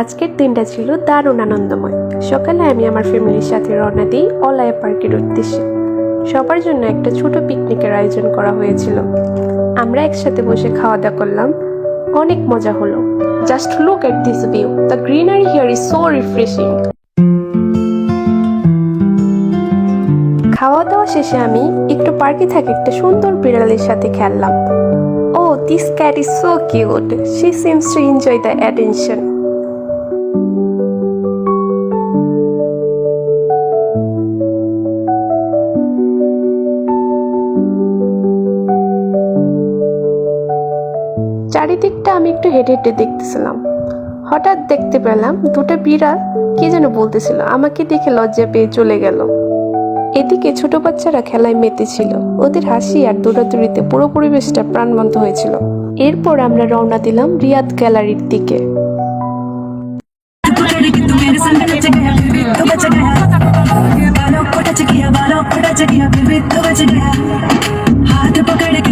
আজকের দিনটা ছিল দারুণ আনন্দময়। সকালে আমি আমার ফ্যামিলির সাথে রওনা দিই অলায়া পার্কের উদ্দেশ্যে। সবার জন্য একটা ছোট পিকনিকের আয়োজন করা হয়েছিল। আমরা একসাথে বসে খাওয়া দাওয়া করলাম। অনেক মজা হলো। Just look at this view the greenery here is so refreshing খাওয়া দাওয়া শেষে আমি একটু পার্কে থাকা একটা সুন্দর বিড়ালের সাথে খেললাম। ও this cat is so cute she seems to enjoy the attention চারিদিকটা আমি একটু হেঁটে হেঁটে দেখতেছিলাম হঠাৎ দেখতে পেলাম দুটো বিড়াল কি যেন বলতেছিল আমাকে দেখে লজ্জা পেয়ে চলে গেল এদিকে ছোট বাচ্চারা খেলায় মেতেছিল ওদের হাসি আর দৌড়াদৌড়িতে পুরো পরিবেশটা প্রাণবন্ত হয়েছিল এরপর আমরা রওনা দিলাম রিয়াদ গ্যালারির দিকে पकड़ के तू मेरे संग नच गया फिर भी तो बच गया बालों को टच किया बालों को टच किया फिर भी तो बच गया हाथ पकड़ के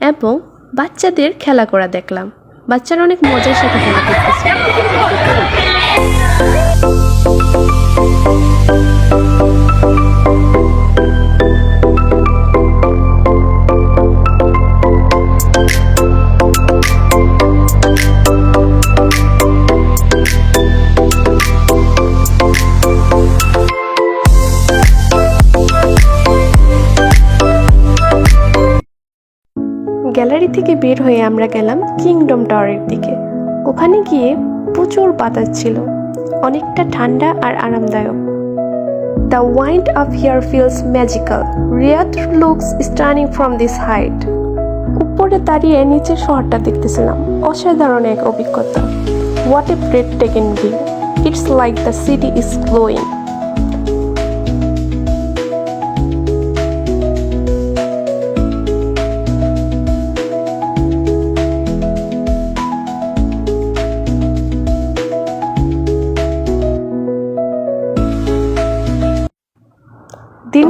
এবং বাচ্চাদের খেলা করা দেখলাম। বাচ্চারা অনেক মজার সাথে খেলা করতেছে। গ্যালারি থেকে বের হয়ে আমরা গেলাম কিংডম টাওয়ারের দিকে। ওখানে গিয়ে প্রচুর বাতাস ছিল, অনেকটা ঠান্ডা আর আরামদায়ক। The wind off here feels magical Riyadh looks stunning from this height উপরে দাঁড়িয়ে নিচের শহরটা দেখতেছিলাম, অসাধারণ এক অভিজ্ঞতা। What a breathtaking view it's like the city is glowing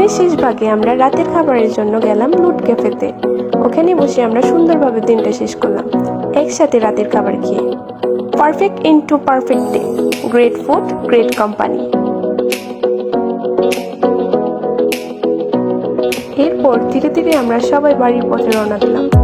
দিনের শেষ ভাগে আমরা রাতের খাবারের জন্য গেলাম লুট ক্যাফেতে। ওখানে বসে আমরা সুন্দরভাবে দিনটা শেষ করলাম। একসাথে রাতের খাবার খেয়ে। Perfect end to perfect day. Great food, great company. এরপর ধীরে ধীরে আমরা সবাই বাড়ির পথে রওনা দিলাম।